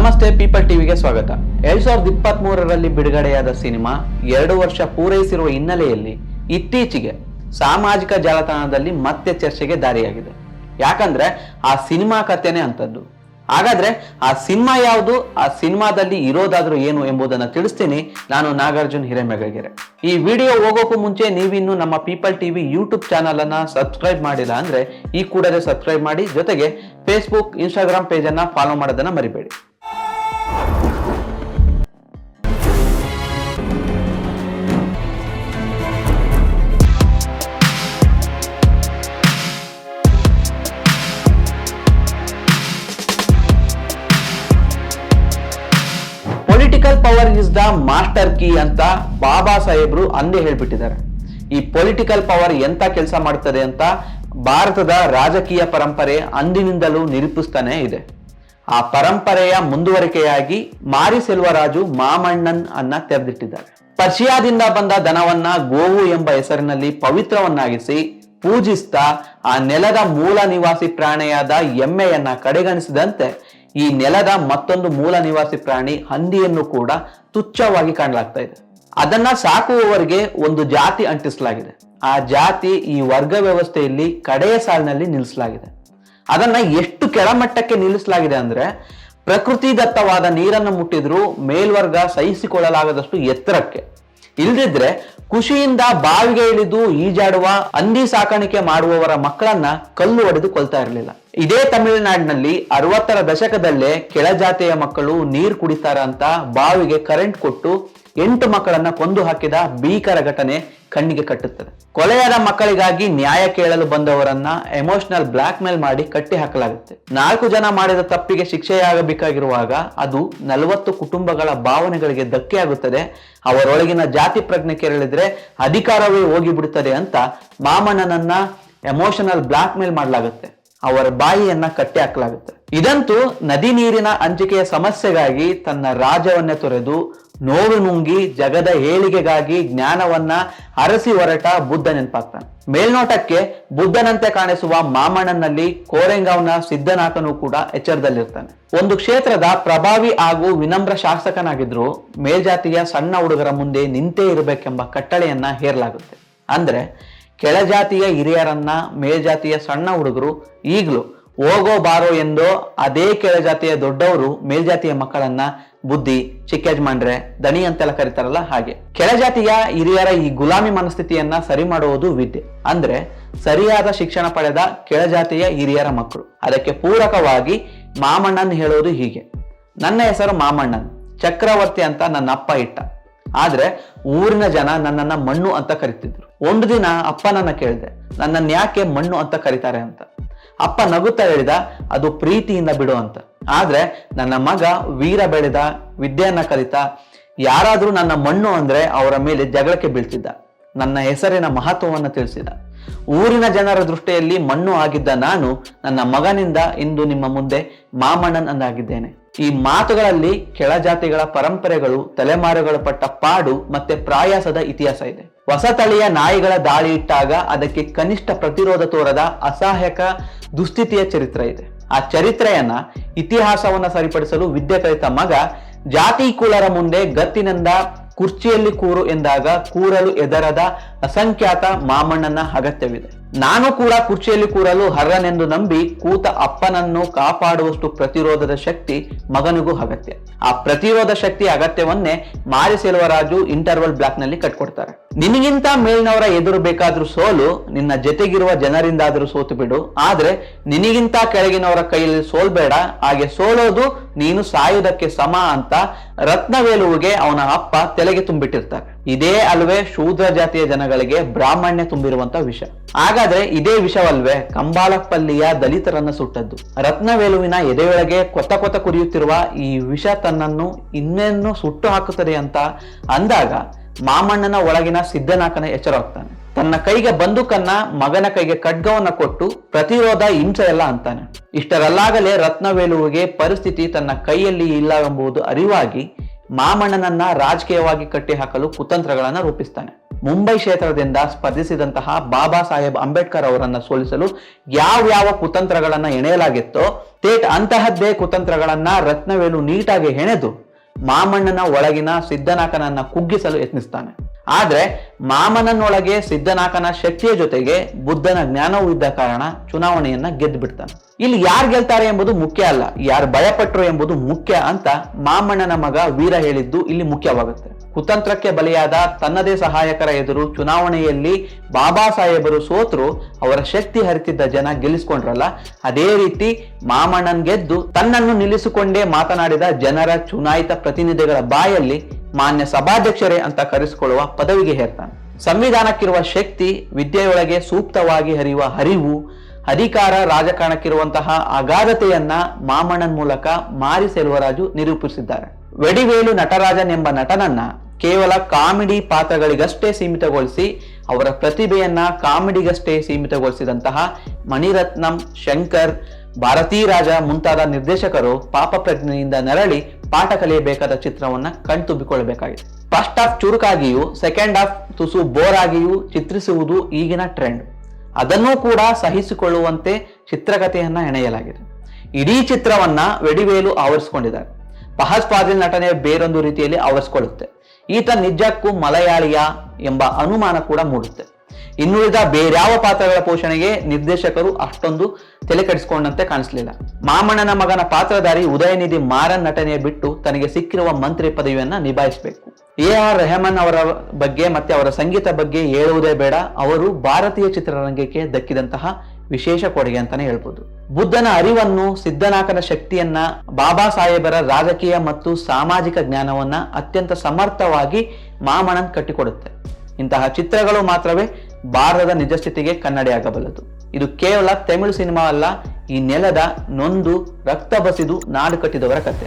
ನಮಸ್ತೆ ಪೀಪಲ್ ಟಿವಿಗೆ ಸ್ವಾಗತ. ಎರಡ್ ಸಾವಿರದ ಇಪ್ಪತ್ತ್ ಮೂರರಲ್ಲಿ ಬಿಡುಗಡೆಯಾದ ಸಿನಿಮಾ ಎರಡು ವರ್ಷ ಪೂರೈಸಿರುವ ಹಿನ್ನೆಲೆಯಲ್ಲಿ ಇತ್ತೀಚೆಗೆ ಸಾಮಾಜಿಕ ಜಾಲತಾಣದಲ್ಲಿ ಮತ್ತೆ ಚರ್ಚೆಗೆ ದಾರಿಯಾಗಿದೆ. ಯಾಕಂದ್ರೆ ಆ ಸಿನಿಮಾ ಕಥೆನೇ ಅಂತದ್ದು ಹಾಗಾದ್ರೆ ಆ ಸಿನಿಮಾ ಯಾವುದು, ಆ ಸಿನಿಮಾದಲ್ಲಿ ಇರೋದಾದ್ರೂ ಏನು ಎಂಬುದನ್ನು ತಿಳಿಸ್ತೀನಿ ನಾನು ನಾಗಾರ್ಜುನ್ ಹಿರೇಮೆಗಗೆರೆ ಈ ವಿಡಿಯೋ ಹೋಗೋಕ್ಕೂ ಮುಂಚೆ ನೀವಿನ್ನು ನಮ್ಮ ಪೀಪಲ್ ಟಿವಿ ಯೂಟ್ಯೂಬ್ ಚಾನಲ್ ಅನ್ನ ಸಬ್ಸ್ಕ್ರೈಬ್ ಮಾಡಿಲ್ಲ ಅಂದ್ರೆ ಈ ಕೂಡಲೇ ಸಬ್ಸ್ಕ್ರೈಬ್ ಮಾಡಿ ಜೊತೆಗೆ ಫೇಸ್ಬುಕ್ ಇನ್ಸ್ಟಾಗ್ರಾಮ್ ಪೇಜ್ ಅನ್ನ ಫಾಲೋ ಮಾಡೋದನ್ನ ಮರಿಬೇಡಿ. Political power is the master key ಅಂತ ಬಾಬಾ ಸಾಹೇಬ್ರು ಅಂದೇ ಹೇಳ್ಬಿಟ್ಟಿದ್ದಾರೆ. ಈ ಪೊಲಿಟಿಕಲ್ ಪವರ್ ಎಂತ ಕೆಲಸ ಮಾಡ್ತದೆ ಅಂತ ಭಾರತದ ರಾಜಕೀಯ ಪರಂಪರೆ ಅಂದಿನಿಂದಲೂ ನಿರೂಪಿಸ್ತಾನೆ ಇದೆ. ಆ ಪರಂಪರೆಯ ಮುಂದುವರಿಕೆಯಾಗಿ ಮಾರಿ ಸೆಲ್ವರಾಜು ಮಾಮಣ್ಣನ್ ಅನ್ನ ತೆರೆದಿಟ್ಟಿದ್ದಾರೆ. ಪರ್ಷಿಯಾದಿಂದ ಬಂದ ದನವನ್ನ ಗೋವು ಎಂಬ ಹೆಸರಿನಲ್ಲಿ ಪವಿತ್ರವನ್ನಾಗಿಸಿ ಪೂಜಿಸ್ತಾ ಆ ನೆಲದ ಮೂಲ ನಿವಾಸಿ ಪ್ರಾಣಿಯಾದ ಎಮ್ಮೆಯನ್ನ ಕಡೆಗಣಿಸಿದಂತೆ ಈ ನೆಲದ ಮತ್ತೊಂದು ಮೂಲ ನಿವಾಸಿ ಪ್ರಾಣಿ ಹಂದಿಯನ್ನು ಕೂಡ ತುಚ್ಛವಾಗಿ ಕಾಣಲಾಗ್ತಾ ಇದೆ. ಅದನ್ನ ಸಾಕುವವರಿಗೆ ಒಂದು ಜಾತಿ ಅಂಟಿಸಲಾಗಿದೆ. ಆ ಜಾತಿ ಈ ವರ್ಗ ವ್ಯವಸ್ಥೆಯಲ್ಲಿ ಕಡೆಯ ಸಾಲಿನಲ್ಲಿ ನಿಲ್ಲಿಸಲಾಗಿದೆ. ಅದನ್ನ ಎಷ್ಟು ಕೆಳಮಟ್ಟಕ್ಕೆ ನಿಲ್ಲಿಸಲಾಗಿದೆ ಅಂದ್ರೆ ಪ್ರಕೃತಿ ದತ್ತವಾದ ನೀರನ್ನು ಮುಟ್ಟಿದ್ರು ಮೇಲ್ವರ್ಗ ಸಹಿಸಿಕೊಳ್ಳಲಾಗದಷ್ಟು ಎತ್ತರಕ್ಕೆ. ಇಲ್ದಿದ್ರೆ ಖುಷಿಯಿಂದ ಬಾವಿಗೆ ಇಳಿದು ಈಜಾಡುವ, ಹಂದಿ ಸಾಕಾಣಿಕೆ ಮಾಡುವವರ ಮಕ್ಕಳನ್ನ ಕಲ್ಲು ಒಡೆದು ಕೊಲ್ತಾ ಇರಲಿಲ್ಲ. ಇದೇ ತಮಿಳುನಾಡಿನಲ್ಲಿ ಅರವತ್ತರ ದಶಕದಲ್ಲೇ ಕೆಳಜಾತಿಯ ಮಕ್ಕಳು ನೀರು ಕುಡಿತಾರ ಅಂತ ಬಾವಿಗೆ ಕರೆಂಟ್ ಕೊಟ್ಟು ಎಂಟು ಮಕ್ಕಳನ್ನ ಕೊಂದು ಹಾಕಿದ ಭೀಕರ ಘಟನೆ ಕಣ್ಣಿಗೆ ಕಟ್ಟುತ್ತದೆ. ಕೊಲೆಯಾದ ಮಕ್ಕಳಿಗಾಗಿ ನ್ಯಾಯ ಕೇಳಲು ಬಂದವರನ್ನ ಎಮೋಷನಲ್ ಬ್ಲಾಕ್ ಮೇಲ್ ಮಾಡಿ ಕಟ್ಟಿ ಹಾಕಲಾಗುತ್ತೆ. ನಾಲ್ಕು ಜನ ಮಾಡಿದ ತಪ್ಪಿಗೆ ಶಿಕ್ಷೆಯಾಗಬೇಕಾಗಿರುವಾಗ ಅದು ನಲವತ್ತು ಕುಟುಂಬಗಳ ಭಾವನೆಗಳಿಗೆ ಧಕ್ಕೆಯಾಗುತ್ತದೆ. ಅವರೊಳಗಿನ ಜಾತಿ ಪ್ರಜ್ಞೆ ಕೆರಳಿದ್ರೆ ಅಧಿಕಾರವೇ ಹೋಗಿಬಿಡುತ್ತದೆ ಅಂತ ಮಾಮನನ್ನ ಎಮೋಷನಲ್ ಬ್ಲಾಕ್ ಮೇಲ್ ಮಾಡಲಾಗುತ್ತೆ. ಅವರ ಬಾಯಿಯನ್ನ ಕಟ್ಟಿ ಹಾಕಲಾಗುತ್ತೆ. ಇದಂತೂ ನದಿ ನೀರಿನ ಹಂಚಿಕೆಯ ಸಮಸ್ಯೆಗಾಗಿ ತನ್ನ ರಾಜವನ್ನೇ ತೊರೆದು ನೋವು ನುಂಗಿ ಜಗದ ಏಳಿಗೆಗಾಗಿ ಜ್ಞಾನವನ್ನ ಅರಸಿ ಹೊರಟ ಬುದ್ಧ ನೆನಪಾಗ್ತಾನೆ ಮೇಲ್ನೋಟಕ್ಕೆ ಬುದ್ಧನಂತೆ ಕಾಣಿಸುವ ಮಾಮಣ್ಣನಲ್ಲಿ ಕೋರೆಂಗಾವ್ನ ಸಿದ್ಧನಾಥನು ಕೂಡ ಎಚ್ಚರದಲ್ಲಿರ್ತಾನೆ. ಒಂದು ಕ್ಷೇತ್ರದ ಪ್ರಭಾವಿ ಹಾಗೂ ವಿನಮ್ರ ಶಾಸಕನಾಗಿದ್ರು ಮೇಲ್ಜಾತಿಯ ಸಣ್ಣ ಹುಡುಗರ ಮುಂದೆ ನಿಂತೇ ಇರಬೇಕೆಂಬ ಕಟ್ಟಳೆಯನ್ನ ಹೇರಲಾಗುತ್ತೆ. ಅಂದ್ರೆ ಕೆಳಜಾತಿಯ ಹಿರಿಯರನ್ನ ಮೇಲ್ಜಾತಿಯ ಸಣ್ಣ ಹುಡುಗರು ಈಗಲೂ ಹೋಗೋ ಬಾರೋ ಎಂದೋ ಅದೇ ಕೆಳಜಾತಿಯ ದೊಡ್ಡವರು ಮೇಲ್ಜಾತಿಯ ಮಕ್ಕಳನ್ನ ಬುದ್ಧಿ ಚಿಕ್ಕಜ್ಮಾಂಡ್ರೆ ದಣಿ ಅಂತೆಲ್ಲ ಕರೀತಾರಲ್ಲ ಹಾಗೆ. ಕೆಳಜಾತಿಯ ಹಿರಿಯರ ಈ ಗುಲಾಮಿ ಮನಸ್ಥಿತಿಯನ್ನ ಸರಿ ಮಾಡುವುದು ವಿದ್ಯೆ. ಅಂದ್ರೆ ಸರಿಯಾದ ಶಿಕ್ಷಣ ಪಡೆದ ಕೆಳಜಾತಿಯ ಹಿರಿಯರ ಮಕ್ಕಳು. ಅದಕ್ಕೆ ಪೂರಕವಾಗಿ ಮಾಮಣ್ಣನ್ ಹೇಳೋದು ಹೀಗೆ. ನನ್ನ ಹೆಸರು ಮಾಮಣ್ಣನ್, ಚಕ್ರವರ್ತಿ ಅಂತ ನನ್ನ ಅಪ್ಪ ಇಟ್ಟ. ಆದ್ರೆ ಊರಿನ ಜನ ನನ್ನನ್ನ ಮಣ್ಣು ಅಂತ ಕರಿತಿದ್ರು. ಒಂದು ದಿನ ಅಪ್ಪ ನನ್ನ ಕೇಳಿದೆ ನನ್ನನ್ನ ಯಾಕೆ ಮಣ್ಣು ಅಂತ ಕರೀತಾರೆ ಅಂತ. ಅಪ್ಪ ನಗುತ್ತಾ ಹೇಳಿದ, ಅದು ಪ್ರೀತಿಯಿಂದ ಬಿಡು ಅಂತ. ಆದ್ರೆ ನನ್ನ ಮಗ ವೀರ ಬೆಳೆದ, ವಿದ್ಯೆಯನ್ನ ಕಲಿತ, ಯಾರಾದ್ರೂ ನನ್ನ ಮಣ್ಣು ಅಂದ್ರೆ ಅವರ ಮೇಲೆ ಜಗಳಕ್ಕೆ ಬೀಳ್ತಿದ್ದ, ನನ್ನ ಹೆಸರಿನ ಮಹತ್ವವನ್ನು ತಿಳಿಸಿದ. ಊರಿನ ಜನರ ದೃಷ್ಟಿಯಲ್ಲಿ ಮಣ್ಣು ಆಗಿದ್ದ ನಾನು ನನ್ನ ಮಗನಿಂದ ಇಂದು ನಿಮ್ಮ ಮುಂದೆ ಮಾಮಣ್ಣನ್ ಅಂದಾಗಿದ್ದೇನೆ ಈ ಮಾತುಗಳಲ್ಲಿ ಕೆಳಜಾತಿಗಳ ಪರಂಪರೆಗಳು, ತಲೆಮಾರುಗಳು ಪಟ್ಟ ಪಾಡು ಮತ್ತೆ ಪ್ರಾಯಾಸದ ಇತಿಹಾಸ ಇದೆ. ಹೊಸ ತಳಿಯ ನಾಯಿಗಳ ದಾಳಿ ಇಟ್ಟಾಗ ಅದಕ್ಕೆ ಕನಿಷ್ಠ ಪ್ರತಿರೋಧ ತೋರದ ಅಸಹಾಯಕ ದುಸ್ಥಿತಿಯ ಚರಿತ್ರೆ ಇದೆ. ಆ ಚರಿತ್ರೆಯನ್ನ ಇತಿಹಾಸವನ್ನ ಸರಿಪಡಿಸಲು ವಿದ್ಯೆ ಕಲಿತ ಮಗ ಜಾತಿ ಕುಲರ ಮುಂದೆ ಗತ್ತಿನಿಂದ ಕುರ್ಚಿಯಲ್ಲಿ ಕೂರು ಎಂದಾಗ ಕೂರಲು ಎದರದ ಅಸಂಖ್ಯಾತ ಮಾಮಣ್ಣನ ಅಗತ್ಯವಿದೆ. ನಾನು ಕೂಡ ಕುರ್ಚಿಯಲ್ಲಿ ಕೂರಲು ಹರ್ರನೆಂದು ನಂಬಿ ಕೂತ ಅಪ್ಪನನ್ನು ಕಾಪಾಡುವಷ್ಟು ಪ್ರತಿರೋಧದ ಶಕ್ತಿ ಮಗನಿಗೂ ಅಗತ್ಯ. ಆ ಪ್ರತಿರೋಧ ಶಕ್ತಿ ಅಗತ್ಯವನ್ನೇ ಮಾರಿ ಸೆಲ್ವರಾಜು ಇಂಟರ್ವಲ್ ಬ್ಲಾಕ್ನಲ್ಲಿ ಕಟ್ಕೊಡ್ತಾರೆ. ನಿನಗಿಂತ ಮೇಲ್ನವರ ಎದುರು ಬೇಕಾದ್ರೂ ಸೋಲು, ನಿನ್ನ ಜೊತೆಗಿರುವ ಜನರಿಂದಾದ್ರೂ ಸೋತು ಬಿಡು. ಆದ್ರೆ ನಿನಗಿಂತ ಕೆಳಗಿನವರ ಕೈಯಲ್ಲಿ ಸೋಲ್ಬೇಡ ಹಾಗೆ ಸೋಲೋದು ನೀನು ಸಾಯುವುದಕ್ಕೆ ಸಮ ಅಂತ ರತ್ನವೇಲುವಿಗೆ ಅವನ ಅಪ್ಪ ತಲೆಗೆ ತುಂಬಿಟ್ಟಿರ್ತಾರೆ. ಇದೇ ಅಲ್ವೇ ಶೂದ್ರ ಜಾತಿಯ ಜನಗಳಿಗೆ ಬ್ರಾಹ್ಮಣ್ಯ ತುಂಬಿರುವಂತ ವಿಷ. ಹಾಗಾದ್ರೆ ಇದೇ ವಿಷವಲ್ವೇ ಕಂಬಾಲಪಲ್ಲಿಯ ದಲಿತರನ್ನ ಸುಟ್ಟದ್ದು. ರತ್ನವೇಲುವಿನ ಎದೆಯೊಳಗೆ ಕೊತ್ತ ಕೊತ್ತ ಕುರಿಯುತ್ತಿರುವ ಈ ವಿಷ ತನ್ನನ್ನು ಇನ್ನೇನು ಸುಟ್ಟು ಹಾಕುತ್ತದೆ ಅಂತ ಅಂದಾಗ ಮಾಮಣ್ಣನ ಒಳಗಿನ ಸಿದ್ಧನಾಕನ ಎಚ್ಚರವಾಗ್ತಾನೆ. ತನ್ನ ಕೈಗೆ ಬಂದೂಕನ್ನ ಮಗನ ಕೈಗೆ ಖಡ್ಗವನ್ನ ಕೊಟ್ಟು ಪ್ರತಿರೋಧ ಹಿಂಸೆ ಎಲ್ಲ ಅಂತಾನೆ. ಇಷ್ಟರಲ್ಲಾಗಲೇ ರತ್ನವೇಲುವಿಗೆ ಪರಿಸ್ಥಿತಿ ತನ್ನ ಕೈಯಲ್ಲಿ ಇಲ್ಲ ಎಂಬುದು ಅರಿವಾಗಿ ಮಾಮಣ್ಣನನ್ನ ರಾಜಕೀಯವಾಗಿ ಕಟ್ಟಿಹಾಕಲು ಕುತಂತ್ರಗಳನ್ನ ರೂಪಿಸ್ತಾನೆ. ಮುಂಬೈ ಕ್ಷೇತ್ರದಿಂದ ಸ್ಪರ್ಧಿಸಿದಂತಹ ಬಾಬಾ ಸಾಹೇಬ್ ಅಂಬೇಡ್ಕರ್ ಅವರನ್ನ ಸೋಲಿಸಲು ಯಾವ ಯಾವ ಕುತಂತ್ರಗಳನ್ನ ಎಣೆಯಲಾಗಿತ್ತೋ ತೇಟ್ ಅಂತಹದ್ದೇ ಕುತಂತ್ರಗಳನ್ನ ರತ್ನವೇಲು ನೀಟಾಗಿ ಹೆಣೆದು ಮಾಮಣ್ಣನ ಒಳಗಿನ ಸಿದ್ಧನಾಕನನ್ನ ಕುಗ್ಗಿಸಲು ಯತ್ನಿಸ್ತಾನೆ. ಆದ್ರೆ ಮಾಮನನ್ನೊಳಗೆ ಸಿದ್ಧನಾಕನ ಶಕ್ತಿಯ ಜೊತೆಗೆ ಬುದ್ಧನ ಜ್ಞಾನವೂ ಇದ್ದ ಕಾರಣ ಚುನಾವಣೆಯನ್ನ ಗೆದ್ದು ಬಿಡ್ತಾನೆ. ಇಲ್ಲಿ ಯಾರು ಗೆಲ್ತಾರೆ ಎಂಬುದು ಮುಖ್ಯ ಅಲ್ಲ, ಯಾರು ಭಯಪಟ್ರು ಎಂಬುದು ಮುಖ್ಯ ಅಂತ ಮಾಮಣ್ಣನ ಮಗ ವೀರ ಹೇಳಿದ್ದು ಇಲ್ಲಿ ಮುಖ್ಯವಾಗುತ್ತೆ. ಕುತಂತ್ರಕ್ಕೆ ಬಲಿಯಾದ ತನ್ನದೇ ಸಹಾಯಕರ ಎದುರು ಚುನಾವಣೆಯಲ್ಲಿ ಬಾಬಾ ಸಾಹೇಬರು ಸೋತರು, ಅವರ ಶಕ್ತಿ ಹರಿತಿದ್ದ ಜನ ಗೆಲ್ಲಿಸ್ಕೊಂಡ್ರಲ್ಲ, ಅದೇ ರೀತಿ ಮಾಮಣ್ಣನ್ ಗೆದ್ದು ತನ್ನನ್ನು ನಿಲ್ಲಿಸಿಕೊಂಡೇ ಮಾತನಾಡಿದ ಜನರ ಚುನಾಯಿತ ಪ್ರತಿನಿಧಿಗಳ ಬಾಯಲ್ಲಿ ಮಾನ್ಯ ಸಭಾಧ್ಯಕ್ಷರೇ ಅಂತ ಕರೆಸಿಕೊಳ್ಳುವ ಪದವಿಗೆ ಹೇರ್ತಾನೆ. ಸಂವಿಧಾನಕ್ಕಿರುವ ಶಕ್ತಿ, ವಿದ್ಯೆಯೊಳಗೆ ಸೂಕ್ತವಾಗಿ ಹರಿಯುವ ಹರಿವು, ಅಧಿಕಾರ, ರಾಜಕಾರಣಕ್ಕಿರುವಂತಹ ಅಗಾಧತೆಯನ್ನ ಮಾಮಣ್ಣನ್ ಮೂಲಕ ಮಾರಿ ಸೆಲ್ವರಾಜು ನಿರೂಪಿಸಿದ್ದಾರೆ. ವೆಡಿವೇಲು ನಟರಾಜನ್ ಎಂಬ ನಟನನ್ನ ಕೇವಲ ಕಾಮಿಡಿ ಪಾತ್ರಗಳಿಗಷ್ಟೇ ಸೀಮಿತಗೊಳಿಸಿ, ಅವರ ಪ್ರತಿಭೆಯನ್ನ ಕಾಮಿಡಿಗಷ್ಟೇ ಸೀಮಿತಗೊಳಿಸಿದಂತಹ ಮಣಿರತ್ನಂ, ಶಂಕರ್ ಭಾರತೀ ರಾಜ ಮುಂತಾದ ನಿರ್ದೇಶಕರು ಪಾಪ ಪ್ರಜ್ಞೆಯಿಂದ ನೆರಳಿ ಪಾಠ ಕಲಿಯಬೇಕಾದ ಚಿತ್ರವನ್ನ ಕಣ್ತುಂಬಿಕೊಳ್ಳಬೇಕಾಗಿದೆ. ಫಸ್ಟ್ ಹಾಫ್ ಚುರುಕಾಗಿಯೂ ಸೆಕೆಂಡ್ ಹಾಫ್ ತುಸು ಬೋರ್ ಆಗಿಯೂ ಚಿತ್ರಿಸುವುದು ಈಗಿನ ಟ್ರೆಂಡ್ ಅದನ್ನೂ ಕೂಡ ಸಹಿಸಿಕೊಳ್ಳುವಂತೆ ಚಿತ್ರಕಥೆಯನ್ನ ಹೆಣೆಯಲಾಗಿದೆ. ಇಡೀ ಚಿತ್ರವನ್ನ ವೆಡಿವೇಲು ಆವರಿಸಿಕೊಂಡಿದ್ದಾರೆ. ಫಹದ್ ಫಾಜಿಲ್ ನಟನೆ ಬೇರೊಂದು ರೀತಿಯಲ್ಲಿ ಆವರಿಸಿಕೊಳ್ಳುತ್ತೆ. ಈತ ನಿಜಕ್ಕೂ ಮಲಯಾಳಿಯ ಎಂಬ ಅನುಮಾನ ಕೂಡ ಮೂಡುತ್ತೆ. ಇನ್ನುಳಿದ ಬೇರ್ಯಾವ ಪಾತ್ರಗಳ ಪೋಷಣೆಗೆ ನಿರ್ದೇಶಕರು ಅಷ್ಟೊಂದು ತಲೆ ಕೆಡಿಸಿಕೊಂಡಂತೆ ಕಾಣಿಸ್ಲಿಲ್ಲ. ಮಾಮಣ್ಣನ ಮಗನ ಪಾತ್ರಧಾರಿ ಉದಯನಿಧಿ ಮಾರನ್ ನಟನೆಯ ಬಿಟ್ಟು ತನಗೆ ಸಿಕ್ಕಿರುವ ಮಂತ್ರಿ ಪದವಿಯನ್ನ ನಿಭಾಯಿಸಬೇಕು. ಎ ಆರ್ ರೆಹಮಾನ್ ಅವರ ಬಗ್ಗೆ ಮತ್ತೆ ಅವರ ಸಂಗೀತ ಬಗ್ಗೆ ಹೇಳುವುದೇ ಬೇಡ. ಅವರು ಭಾರತೀಯ ಚಿತ್ರರಂಗಕ್ಕೆ ದಕ್ಕಿದಂತಹ ವಿಶೇಷ ಕೊಡುಗೆ ಅಂತಾನೆ ಹೇಳ್ಬೋದು. ಬುದ್ಧನ ಅರಿವನ್ನು ಸಿದ್ಧನಾಕನ ಶಕ್ತಿಯನ್ನ, ಬಾಬಾ ಸಾಹೇಬರ ರಾಜಕೀಯ ಮತ್ತು ಸಾಮಾಜಿಕ ಜ್ಞಾನವನ್ನ ಅತ್ಯಂತ ಸಮರ್ಥವಾಗಿ ಮಾಮಣನ್ ಕಟ್ಟಿಕೊಡುತ್ತೆ. ಇಂತಹ ಚಿತ್ರಗಳು ಮಾತ್ರವೇ ಭಾರತದ ನಿಜಸ್ಥಿತಿಗೆ ಕನ್ನಡಿಯಾಗಬಲ್ಲದು ಇದು ಕೇವಲ ತಮಿಳು ಸಿನಿಮಾ ಅಲ್ಲ, ಈ ನೆಲದ ನೊಂದು ರಕ್ತ ಬಸಿದು ನಾಡು ಕಟ್ಟಿದವರ ಕತೆ.